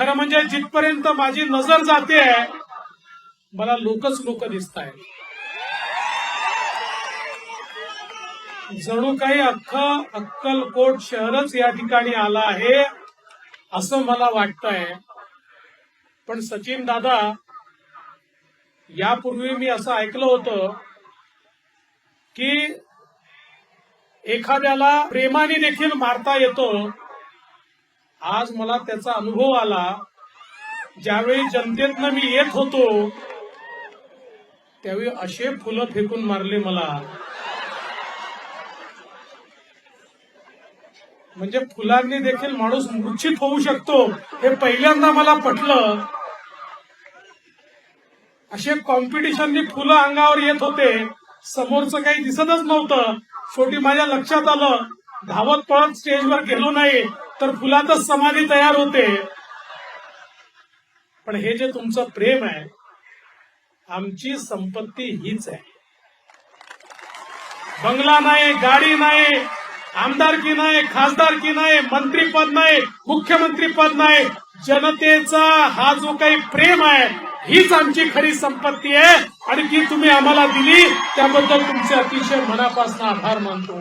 खरं म्हणजे जिथपर्यंत माझी नजर जाते मला लोकच लोक दिसत आहेत जणू काही अख्ख अक्कलकोट शहरच या ठिकाणी आला आहे असं मला वाटतंय. पण सचिन दादा यापूर्वी मी असं ऐकलं होतं की एखाद्याला प्रेमाने देखील मारता येतो आज मला त्याचा अनुभव आला. ज्यावेळी जनतेतनं मी येत होतो त्यावेळी असे फुलं फेकून मारले मला. म्हणजे फुलांनी देखील माणूस मूर्छित होऊ शकतो हे पहिल्यांदा मला पटलं. असे कॉम्पिटिशननी फुलं अंगावर येत होते. समोरचं काही दिसतच नव्हतं. शेवटी माझ्या लक्षात आलं धावत पळत स्टेजवर गेलो नाही तर फुलातच समाधी तयार होते. पण हे जे तुमचं प्रेम आहे आमची संपत्ती हीच आहे. बंगला नाही गाडी नाही आमदारकी नाही खासदारकी नाही मंत्रीपद नाही मुख्यमंत्रीपद नाही. जनतेचा हा जो काही प्रेम आहे हीच आमची खरी संपत्ती आहे. आणि ती तुम्ही आम्हाला दिली त्याबद्दल तुमचे अतिशय मनापासून आभार मानतो.